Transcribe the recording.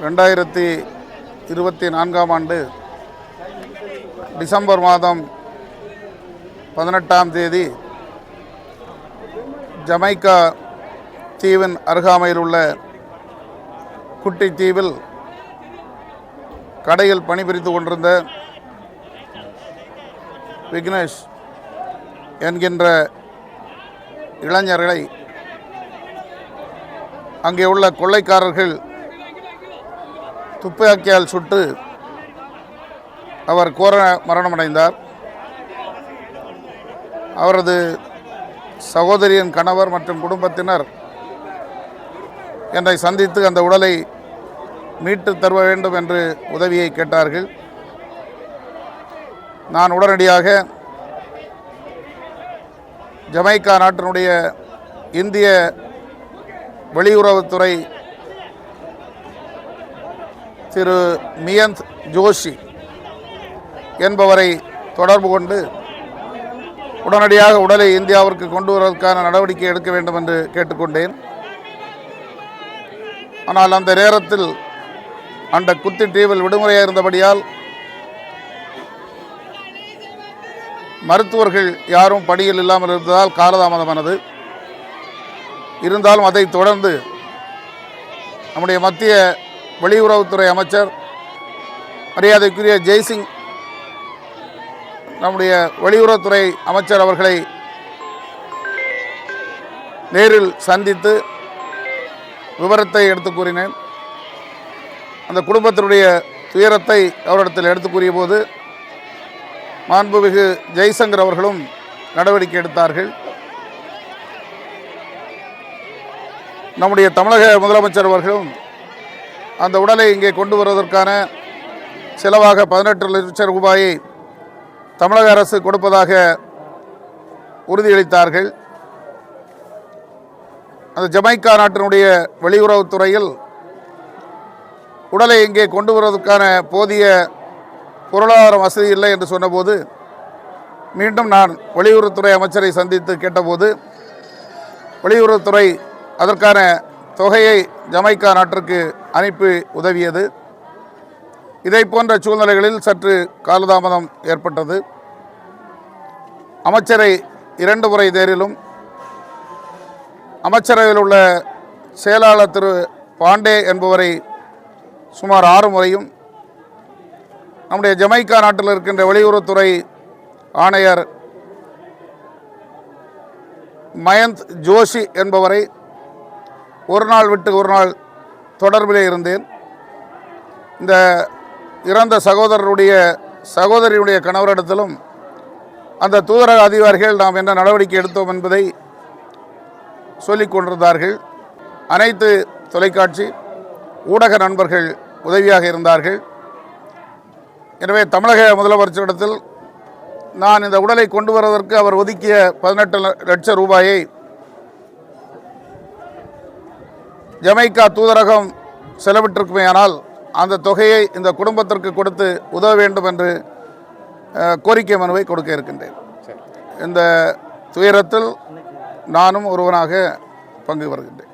ரெண்டாயிரத்தி இருபத்தி நான்காம் ஆண்டு டிசம்பர் மாதம் பதினெட்டாம் தேதி ஜமைக்கா தீவின் அருகாமையில் உள்ள குட்டி தீவில் கடையில் பணிபுரித்து கொண்டிருந்த விக்னேஷ் என்கின்ற இளைஞர்களை அங்கே உள்ள கொள்ளைக்காரர்கள் துப்பாக்கியால் சுட்டு அவர் கோர மரணமடைந்தார். அவரது சகோதரியின் கணவர் மற்றும் குடும்பத்தினர் என்னை சந்தித்து அந்த உடலை மீட்டு தருவ வேண்டும் என்று உதவியை கேட்டார்கள். நான் உடனடியாக ஜமைக்கா நாட்டினுடைய இந்திய வெளியுறவுத்துறை திரு மியந்த் ஜோஷி என்பவரை தொடர்பு கொண்டு உடனடியாக உடலை இந்தியாவிற்கு கொண்டு வருவதற்கான நடவடிக்கை எடுக்க வேண்டும் என்று கேட்டுக்கொண்டேன். ஆனால் அந்த நேரத்தில் அந்த குத்தி தீவில் விடுமுறையாக இருந்தபடியால் மருத்துவர்கள் யாரும் பணியில் இல்லாமல் இருந்ததால் காலதாமதமானது. இருந்தாலும் அதைத் தொடர்ந்து நம்முடைய மத்திய வெளியுறவுத்துறை அமைச்சர் மரியாதைக்குரிய ஜெய்சிங் நம்முடைய வெளியுறவுத்துறை அமைச்சர் அவர்களை நேரில் சந்தித்து விவரத்தை எடுத்து கூறினேன். அந்த குடும்பத்தினுடைய துயரத்தை அவரிடத்தில் எடுத்து கூறிய போது மாண்புமிகு ஜெய்சங்கர் அவர்களும் நடவடிக்கை எடுத்தார்கள். நம்முடைய தமிழக முதலமைச்சர் அவர்களும் அந்த உடலை இங்கே கொண்டு வருவதற்கான செலவாக பதினெட்டு லட்சம் ரூபாயை தமிழக அரசு கொடுப்பதாக உறுதியளித்தார்கள். அந்த ஜமைக்கா நாட்டினுடைய வெளியுறவுத்துறையில் உடலை இங்கே கொண்டு வருவதற்கான போதிய பொருளாதார வசதி இல்லை என்று சொன்னபோது மீண்டும் நான் வெளியுறவுத்துறை அமைச்சரை சந்தித்து கேட்டபோது வெளியுறவுத்துறை அதற்கான தொகையை ஜமைக்கா நாட்டிற்கு அனுப்பி உதவியது. இதை போன்ற சூழ்நிலைகளில் சற்று காலதாமதம் ஏற்பட்டது. அமைச்சரை இரண்டு முறை தேரிலும் அமைச்சரவையில் உள்ள செயலாளர் திரு பாண்டே என்பவரை சுமார் ஆறு முறையும் நம்முடைய ஜமைக்கா நாட்டில் இருக்கின்ற வெளியுறவுத்துறை ஆணையர் மயந்த் ஜோஷி என்பவரை ஒரு நாள் விட்டு ஒரு நாள் தொடர்பிலே இருந்தேன். இந்த இறந்த சகோதரருடைய சகோதரியுடைய கணவரிடத்திலும் அந்த தூதரக அதிகாரிகள் நாம் என்ன நடவடிக்கை எடுத்தோம் என்பதை சொல்லிக் கொண்டிருந்தார்கள். அனைத்து தொலைக்காட்சி ஊடக நண்பர்கள் உதவியாக இருந்தார்கள். எனவே தமிழக முதலமைச்சரிடத்தில் நான் இந்த உடலை கொண்டு வருவதற்கு அவர் ஒதுக்கிய பதினெட்டு லட்சம் ரூபாயை ஜமைக்கா தூதரகம் செலவிட்டிருக்குமேயானால் அந்த தொகையை இந்த குடும்பத்திற்கு கொடுத்து உதவ வேண்டும் என்று கோரிக்கை மனுவை கொடுக்க இருக்கின்றேன். இந்த துயரத்தில் நானும் ஒருவனாக பங்கு வருகின்றேன்